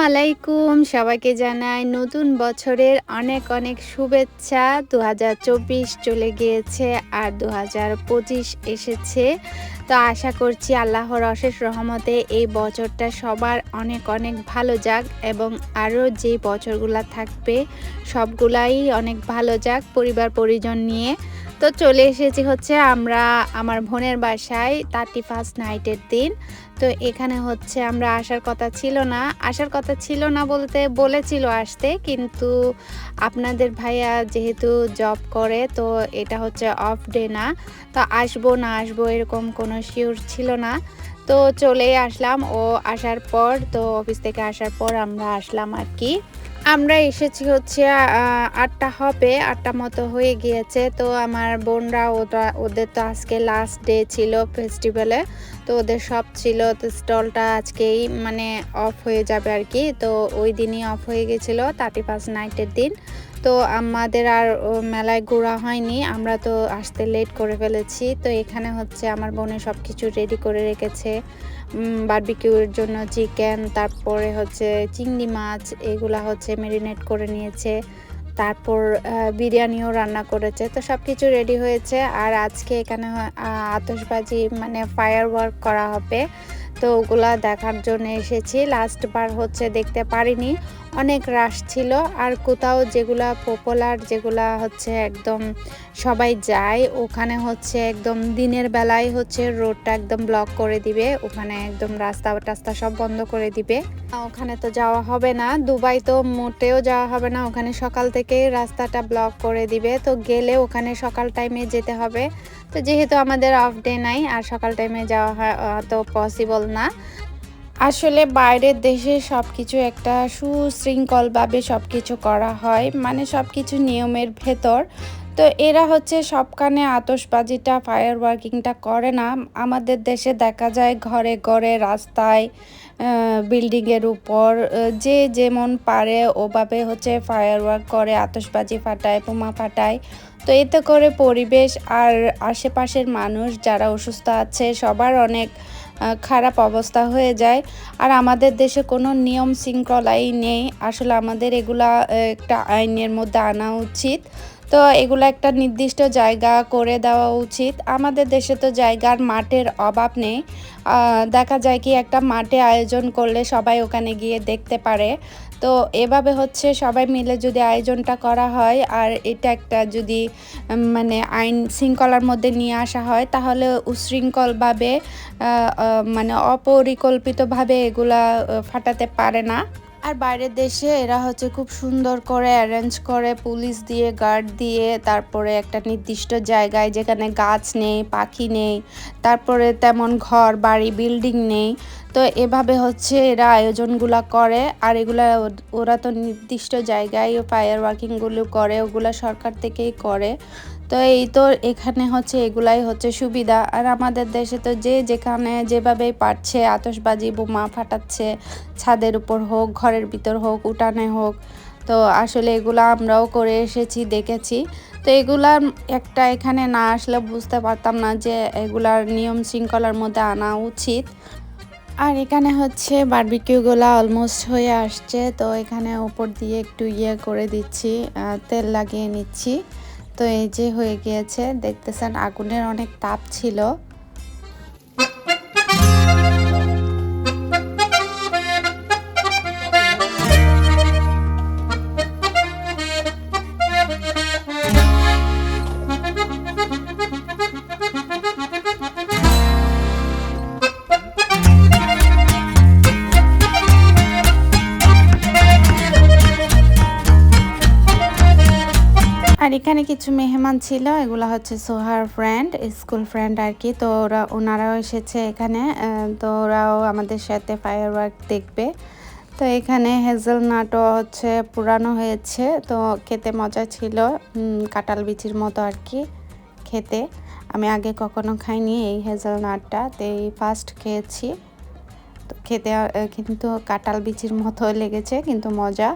আলাইকুম সবাইকে জানাই নতুন বছরের অনেক অনেক শুভেচ্ছা। দু হাজার চব্বিশ চলে গিয়েছে আর দু হাজার পঁচিশ এসেছে। তো আশা করছি আল্লাহর অশেষ রহমতে এই বছরটা সবার অনেক অনেক ভালো যাক এবং আরও যে বছরগুলা থাকবে সবগুলাই অনেক ভালো যাক পরিবার পরিজন নিয়ে। তো চলে এসেছি হচ্ছে আমরা আমার বোনের বাসায় থার্টি ফার্স্ট নাইটের দিন। তো এখানে হচ্ছে আমরা আসার কথা ছিল না। আসার কথা ছিল না বলতে, বলেছিল আসতে, কিন্তু আপনাদের ভাইয়া যেহেতু জব করে, তো এটা হচ্ছে অফ ডে না। তো আসব না আসব এরকম কোনো শিওর ছিল না। তো চলেই আসলাম। ও আসার পর, তো অফিস থেকে আসার পর আমরা আসলাম আর কি। আমরা এসেছি হচ্ছে আটটা হবে, আটটা মতো হয়ে গিয়েছে। তো আমার বোনরা ওটা, ওদের তো আজকে লাস্ট ডে ছিল ফেস্টিভ্যালে তো ওদের সব ছিল, তো স্টলটা আজকেই মানে অফ হয়ে যাবে আর কি। তো ওই দিনই অফ হয়ে গেছিল থার্টি ফার্স্ট নাইটের দিন। তো আমাদের আর মেলায় ঘোরা হয়নি। আমরা তো আসতে লেট করে ফেলেছি। তো এখানে হচ্ছে আমার বোনে সব কিছু রেডি করে রেখেছে। বারবিকিউর জন্য চিকেন তারপরে হচ্ছে চিংড়ি মাছ, এগুলা হচ্ছে মেরিনেট করে নিয়েছে। তারপর বিরিয়ানিও রান্না করেছে। তো সব কিছু রেডি হয়েছে। আর আজকে এখানে আতসবাজি মানে ফায়ার ওয়ার্ক করা হবে। তো ওগুলা দেখার জন্য এসেছি। লাস্ট বার হচ্ছে দেখতে পারিনি। অনেক রাশ ছিল। আর কোথাও যেগুলা পপুলার যেগুলা হচ্ছে একদম সবাই যায়, ওখানে হচ্ছে একদম দিনের বেলায় হচ্ছে রোডটা একদম ব্লক করে দিবে। ওখানে একদম রাস্তা টাস্তা সব বন্ধ করে দিবে। ওখানে তো যাওয়া হবে না। দুবাই তো মোটেও যাওয়া হবে না। ওখানে সকাল থেকে রাস্তাটা ব্লক করে দিবে। তো গেলে ওখানে সকাল টাইমে যেতে হবে। তো যেহেতু আমাদের অফ ডে নাই, আর সকাল টাইমে যাওয়া তো পসিবল না। আসলে বাইরের দেশে সব কিছু একটা সুশৃঙ্খলভাবে সব কিছু করা হয় মানে সব কিছু নিয়মের ভেতর। তো এরা হচ্ছে সবখানে আতসবাজিটা ফায়ার ওয়ার্কিংটা করে না। আমাদের দেশে দেখা যায় ঘরে ঘরে রাস্তায় বিল্ডিংয়ের উপর যে যেমন পারে ওভাবে হচ্ছে ফায়ার ওয়ার্ক করে আতসবাজি ফাটায়, বোমা ফাটায়। তো এতে করে পরিবেশ আর আশেপাশের মানুষ যারা অসুস্থ আছে, সবার অনেক খারাপ অবস্থা হয়ে যায়। আর আমাদের দেশে কোনো নিয়ম শৃঙ্খলাই নেই। আসলে আমাদের এগুলা একটা আইনের মধ্যে আনা উচিত। তো এগুলো একটা নির্দিষ্ট জায়গা করে দেওয়া উচিত। আমাদের দেশে তো জায়গার মাঠের অভাব নেই। দেখা যায় কি একটা মাঠে আয়োজন করলে সবাই ওখানে গিয়ে দেখতে পারে। তো এভাবে হচ্ছে সবাই মিলে যদি আয়োজনটা করা হয়, আর এটা একটা যদি মানে আইন শৃঙ্খলার মধ্যে নিয়ে আসা হয়, তাহলে উশৃঙ্খলভাবে মানে অপরিকল্পিতভাবে এগুলা ফাটাতে পারে না। আর বাইরের দেশে এরা হচ্ছে খুব সুন্দর করে অ্যারেঞ্জ করে পুলিশ দিয়ে গার্ড দিয়ে, তারপরে একটা নির্দিষ্ট জায়গায় যেখানে গাছ নেই, পাখি নেই, তারপরে তেমন ঘর, বাড়ি বিল্ডিং নেই। তো এভাবে হচ্ছে এরা আয়োজনগুলো করে, আর এগুলা ওরা তো নির্দিষ্ট জায়গায় ফায়ার ওয়ার্কিংগুলো করে, ওগুলা সরকার থেকেই করে। তো এই তো এখানে হচ্ছে এগুলাই হচ্ছে সুবিধা। আর আমাদের দেশে তো যে যেখানে যেভাবেই পারছে আতসবাজি বোমা ফাটাচ্ছে, ছাদের উপর হোক, ঘরের ভিতর হোক, উঠানে হোক, তো আসলে এগুলো আমরাও করে এসেছি, দেখেছি। তো এগুলার একটা এখানে না আসলে বুঝতে পারতাম না যে এগুলার নিয়ম শৃঙ্খলার মধ্যে আনা উচিত। আর এখানে হচ্ছে বারবিকিউগুলো অলমোস্ট হয়ে আসছে, তো এখানে ওপর দিয়ে একটু ইয়ে করে দিচ্ছি তেল লাগিয়ে নিচ্ছি। তো এই যে হয়ে গিয়েছে দেখতেছেন আগুনের অনেক তাপ ছিল। আর এখানে কিছু মেহমান ছিল, এগুলো হচ্ছে সোহার ফ্রেন্ড স্কুল ফ্রেন্ড আর কি। তো ওরা, ওনারাও এসেছে এখানে তো ওরাও আমাদের সাথে ফায়ার ওয়ার্ক দেখবে। তো এখানে হেজেল নাটও হচ্ছে পুরানো হয়েছে, তো খেতে মজা ছিল কাটাল বিচির মতো আর কি খেতে। আমি আগে কখনো খাইনি এই হেজেল নাটটা তো এই ফার্স্ট খেয়েছি। তো খেতে কিন্তু কাটাল বিচির মতো লেগেছে, কিন্তু মজা।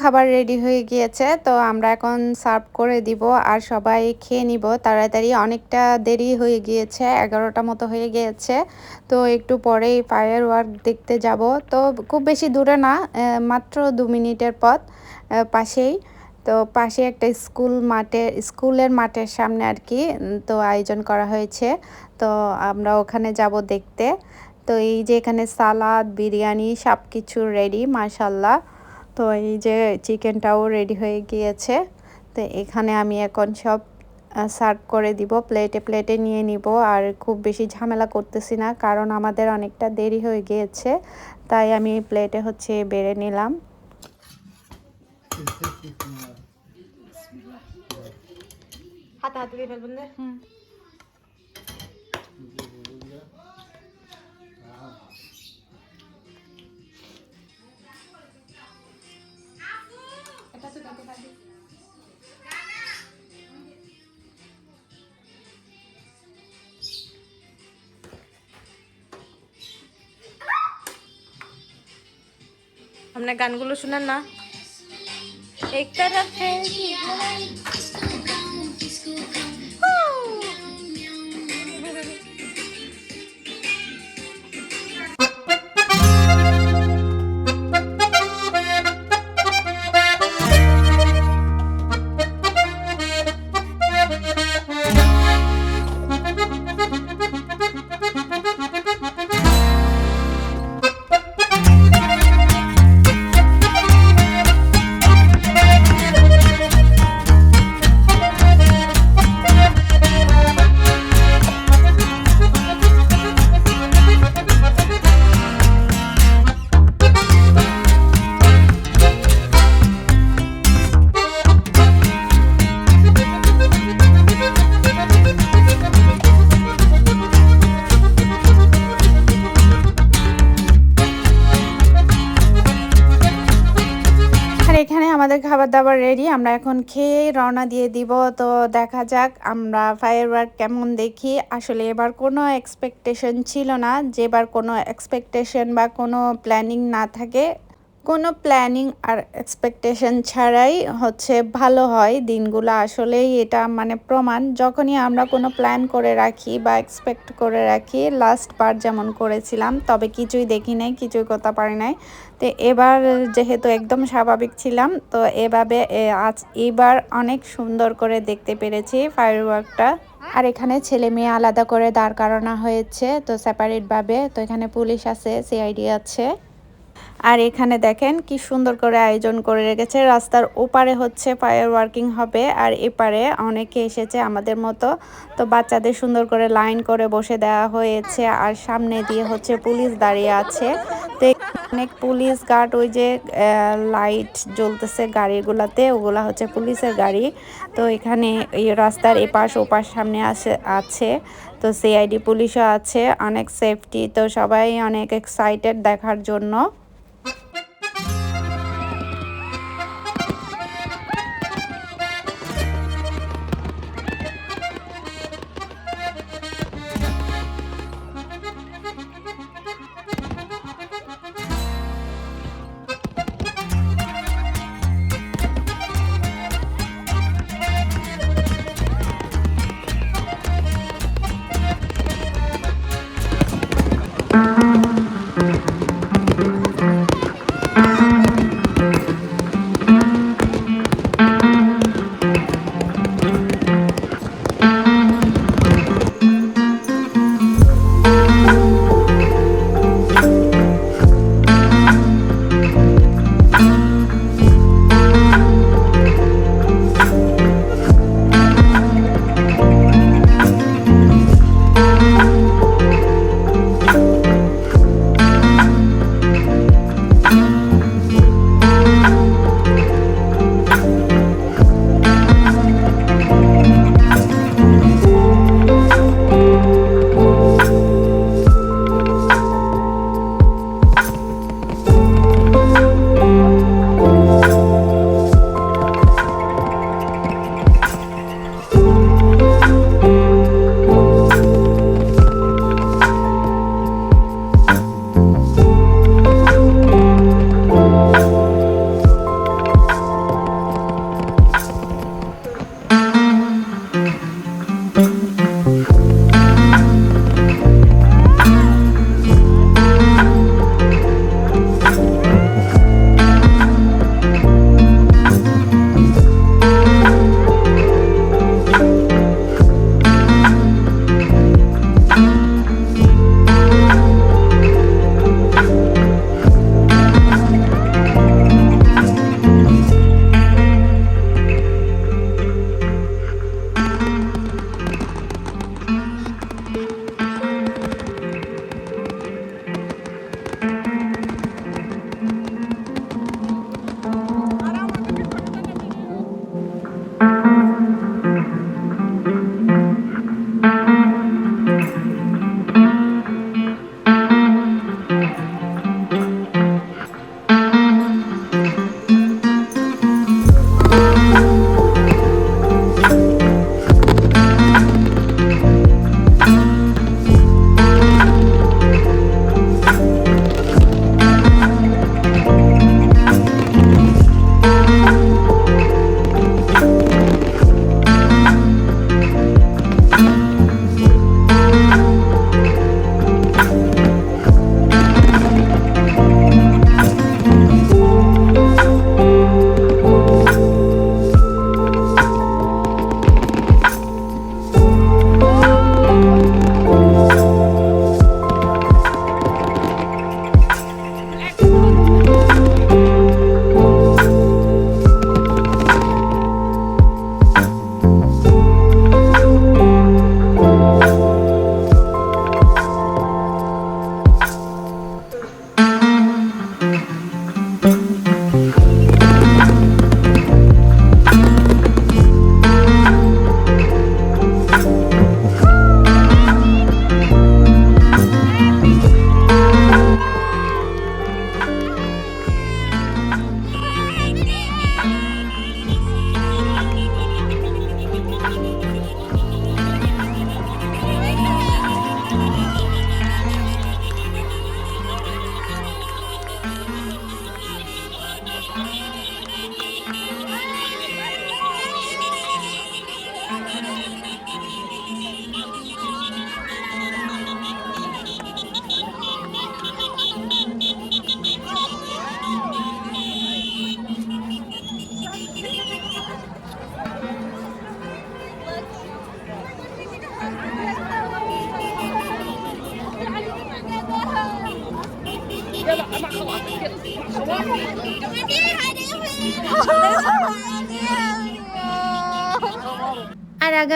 খাবার রেডি হয়ে গিয়েছে, তো আমরা এখন সার্ভ করে দিব আর সবাই খেয়ে নিব। তাড়াতাড়ি অনেকটা দেরি হয়ে গিয়েছে, এগারোটা মতো হয়ে গিয়েছে, তো একটু পরেই ফায়ার ওয়ার্ক দেখতে যাব। তো খুব বেশি দূরে না মাত্র দু মিনিটের পথ পাশেই। তো পাশে একটা স্কুল মাঠে, স্কুলের মাঠের সামনে আর কি তো আয়োজন করা হয়েছে। তো আমরা ওখানে যাব দেখতে। তো এই যে এখানে সালাদ, বিরিয়ানি সব কিছু রেডি মাশাল্লাহ। তো এই যে চিকেনটাও রেডি হয়ে গিয়েছে। তো এখানে আমি এখন সব সার্ভ করে দিব প্লেটে প্লেটে নিয়ে নিব। আর খুব বেশি ঝামেলা করতেছি না কারণ আমাদের অনেকটা দেরি হয়ে গিয়েছে। তাই আমি প্লেটে হচ্ছে বেড়ে নিলাম। হাতে হাতে দিয়ে ফেলবেন না আপনার গানগুলো শুনেন না এক तरफ है খাবার দাবার রেডি আমরা এখন খেয়ে রওনা দিয়ে দিব। তো দেখা যাক আমরা ফায়ার ওয়ার্ক কেমন দেখি। আসলে এবার কোনো এক্সপেকটেশন ছিল না। যেবার কোনো এক্সপেকটেশন বা কোনো প্ল্যানিং না থাকে কোনো প্ল্যানিং আর এক্সপেকটেশন ছাড়াই হচ্ছে ভালো হয় দিনগুলো। আসলেই এটা মানে প্রমাণ, যখনই আমরা কোনো প্ল্যান করে রাখি বা এক্সপেক্ট করে রাখি লাস্ট বার যেমন করেছিলাম, তবে কিছুই দেখি নাই, কিছুই করতে পারি নাই। তো এবার যেহেতু একদম স্বাভাবিক ছিলাম, তো এভাবে আজ এবার অনেক সুন্দর করে দেখতে পেরেছি ফায়ার ওয়ার্কটা আর এখানে ছেলে মেয়ে আলাদা করে দাঁড় করানো হয়েছে, তো সেপারেটভাবে তো এখানে পুলিশ আছে সিআইডি আছে। আর এখানে দেখেন কি সুন্দর করে আয়োজন করে রেখেছে। রাস্তার ওপারে হচ্ছে ফায়ার ওয়ার্কিং হবে আর এপারে অনেকে এসেছে আমাদের মতো। তো বাচ্চাদের সুন্দর করে লাইন করে বসে দেওয়া হয়েছে আর সামনে দিয়ে হচ্ছে পুলিশ দাঁড়িয়ে আছে। তো অনেক পুলিশ গার্ড ওই যে লাইট জ্বলতেছে গাড়িগুলাতে, ওগুলা হচ্ছে পুলিশের গাড়ি। তো এখানে এই রাস্তার এপাশ ওপাশ সামনে আসে, আছে। তো সিআইডি পুলিশও আছে, অনেক সেফটি তো সবাই অনেক এক্সাইটেড দেখার জন্য।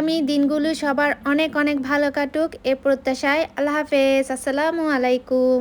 আগামী দিনগুলো সবার অনেক অনেক ভালো কাটুক এ প্রত্যাশায়। আল্লাহ হাফেজ। আসসালামু আলাইকুম।